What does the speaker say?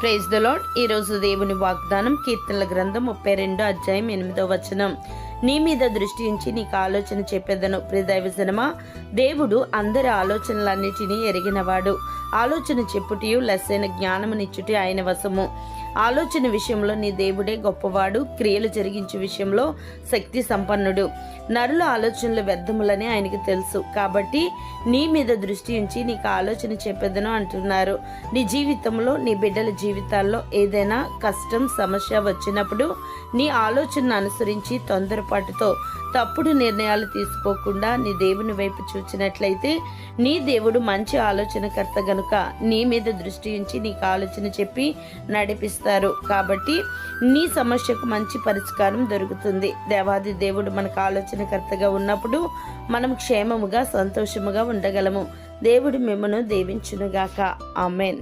Praise the lord ఈరోజు దేవుని వాగ్దానం కీర్తనల గ్రంథం ముప్పై రెండు అధ్యాయం ఎనిమిదో వచనం. నీ మీద దృష్టి ఉంచి నీకు ఆలోచన చెప్పేదను. ప్రియదైవజనమా దేవుడు అందరి ఆలోచనలన్నిటినీ ఎరిగినవాడు. ఆలోచన చెప్పుటియు లెస్సైన జ్ఞానమునిచ్చుటి ఆయన వశము. ఆలోచన విషయంలో నీ దేవుడే గొప్పవాడు. క్రియలు జరిగించే విషయంలో శక్తి సంపన్నుడు. నరుల ఆలోచనలు వ్యర్థములని ఆయనకు తెలుసు. కాబట్టి నీ మీద దృష్టి ఉంచి నీకు ఆలోచన చెప్పేదను అంటున్నారు. నీ జీవితంలో నీ బిడ్డల జీవితాల్లో ఏదైనా కష్టం సమస్య వచ్చినప్పుడు నీ ఆలోచనను అనుసరించి తొందర పొరపాటుతో తప్పుడు నిర్ణయాలు తీసుకోకుండా నీ దేవుని వైపు చూచినట్లయితే నీ దేవుడు మంచి ఆలోచనకర్త గనుక నీ మీద దృష్టి ఉంచి నీకు ఆలోచన చెప్పి నడిపిస్తారు. కాబట్టి నీ సమస్యకు మంచి పరిష్కారం దొరుకుతుంది. దేవాది దేవుడు మనకు ఆలోచనకర్తగా ఉన్నప్పుడు మనం క్షేమముగా సంతోషముగా ఉండగలము. దేవుడు మిమ్మను దీవించునుగాక. ఆమెన్.